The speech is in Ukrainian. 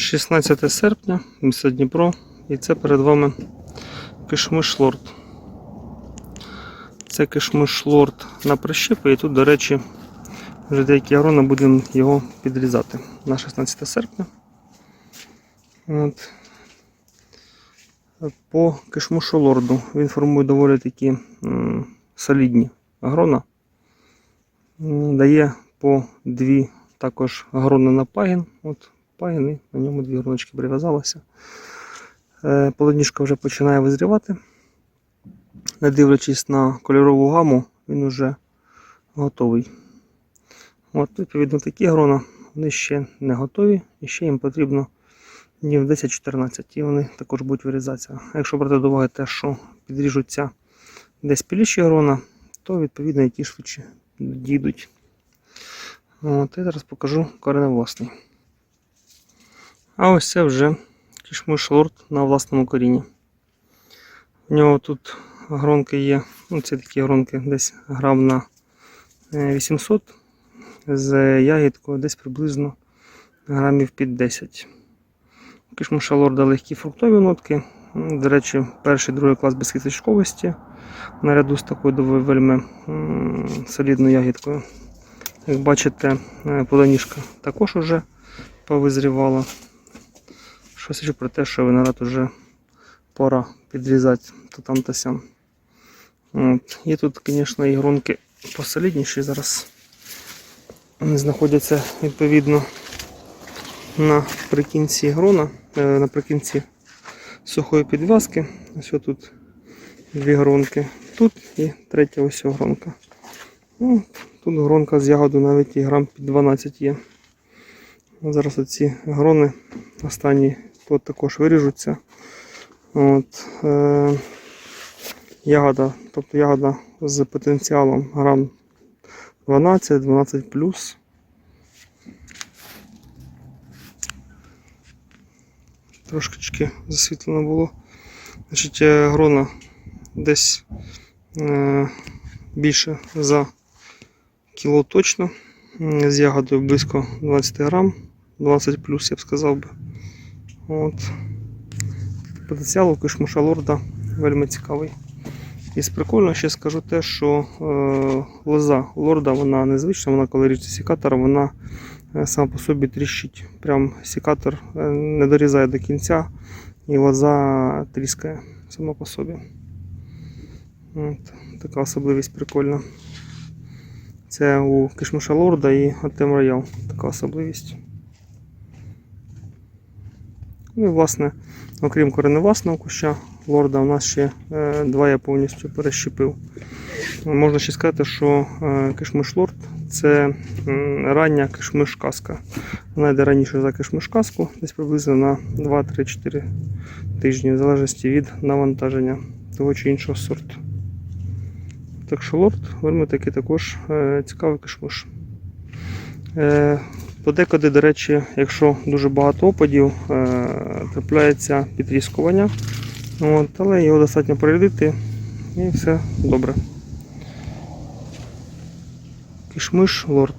16 серпня, місто Дніпро, і це перед вами кишмиш лорд. Це кишмиш лорд на прищепи, і тут, до речі, вже деякі агрони будемо його підрізати на 16 серпня. От. По кишмушу лорду він формує доволі такі м, солідні агрона. Дає по дві також агрони на пагін. От пагін і на ньому дві гроночки прив'язалися. Е, Полоніжка вже починає визрівати. Не дивлячись на кольорову гаму, він вже готовий. От, відповідно, такі грона вони ще не готові, і ще їм потрібно днів 10-14, і вони також будуть вирізатися. Якщо брати до уваги те, що підріжуться десь піліші грона, то відповідно і ті швидше дійдуть. От, і зараз покажу кореневласний. А ось це вже кішмиш лорд на власному корінні. У нього тут гронки є, ну це такі гронки десь грам на е, 800 з ягідкою десь приблизно грамів під 10. У Кишмиша лорда легкі фруктові нотки. До речі, перший другий клас без безкісточковості наряду з такою доволі вельми солідною ягідкою. Як бачите, е, плодоніжка також уже повизрівала. Що свідчить про те, що виноград уже пора підрізати то там, то сям. От. Є тут, звісно, і гронки посолідніші зараз. Вони знаходяться відповідно наприкінці грона, е, наприкінці сухої підв'язки. Ось тут дві гронки. Тут і третя ось гронка. Ну, тут гронка з ягоду навіть і грам під 12 є. Зараз оці грони останні тут також виріжуться. От, е, ягода, тобто ягода з потенціалом грам 12, 12 плюс. Трошечки засвітлено було. Значить, е, грона десь е, більше за кіло точно. З ягодою близько 20 грам, 20 плюс, я б сказав би. От. Потенціал у кишмуша лорда вельми цікавий. І прикольно ще скажу те, що е, лоза лорда вона незвична, вона коли ріжеться сікатором, вона е, сама по собі тріщить. Прям сікатор е, не дорізає до кінця і лоза тріскає сама по собі. От, така особливість прикольна. Це у кишмиша лорда і Атем Роял така особливість. Ну і власне, окрім кореневласного куща лорда, у нас ще е, два я повністю перещепив. Можна ще сказати, що е, кишмиш лорд це рання кишмиш казка. Вона йде раніше за кишмиш казку, десь приблизно на 2-3-4 тижні, в залежності від навантаження того чи іншого сорту. Так що лорд вельми таки також е, цікавий кишмиш. Подекуди, до речі, якщо дуже багато опадів, е, трапляється підріскування, От, але його достатньо прорядити і все добре. Кишмиш лорд.